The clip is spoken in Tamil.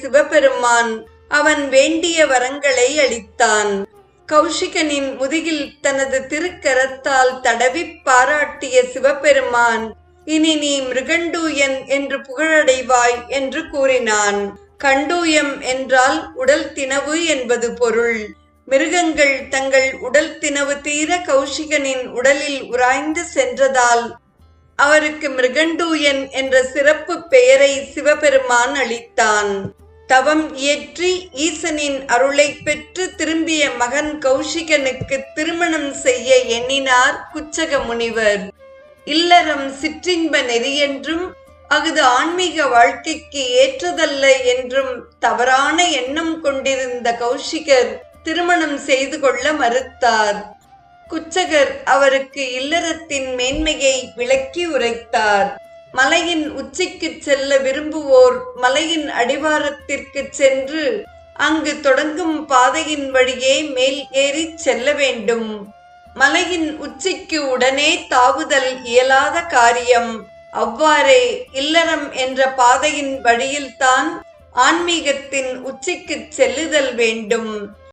சிவபெருமான் அவன் வேண்டிய வரங்களை அளித்தான். கௌஷிகனின் முதுகில் தனது திருக்கரத்தால் தடவி பாராட்டிய சிவபெருமான் இனி நீ மிருகண்டூயன் என்று புகழடைவாய் என்று கூறினான். கண்டூயம் என்றால் உடல் தினவு என்பது பொருள். மிருகங்கள் தங்கள் உடல் தினவு தீர கௌஷிகனின் உடலில் உராய்ந்து சென்றதால் அவருக்கு மிருகண்டூயன் என்ற சிறப்பு பெயரை சிவபெருமான் அளித்தான். தவம் இயற்றி ஈசனின் அருளை பெற்று திரும்பிய மகன் கௌஷிகனுக்கு திருமணம் செய்ய எண்ணினார் குச்சக முனிவர். இல்லறம் சிற்றின்ப நெறியென்றும் அஃது ஆன்மீக வாழ்க்கைக்கு ஏற்றதல்ல என்றும் தவறான எண்ணம் கொண்டிருந்த கௌஷிகர் திருமணம் செய்து கொள்ள மறுத்தார். குச்சகர் அவருக்கு இல்லறத்தின் மேன்மையை விளக்கி உரைத்தார். மலையின் உச்சிக்கு செல்ல விரும்புவோர் மலையின் அடிவாரத்திற்கு சென்று அங்கு தொடங்கும் பாதையின் வழியே மேல் ஏறி செல்ல வேண்டும். மலையின் உச்சிக்கு உடனே தாவுதல் இயலாத காரியம். அவ்வாறே இல்லறம் என்ற பாதையின் வழியில்தான் ஆன்மீகத்தின் உச்சிக்கு செல்லுதல் வேண்டும்.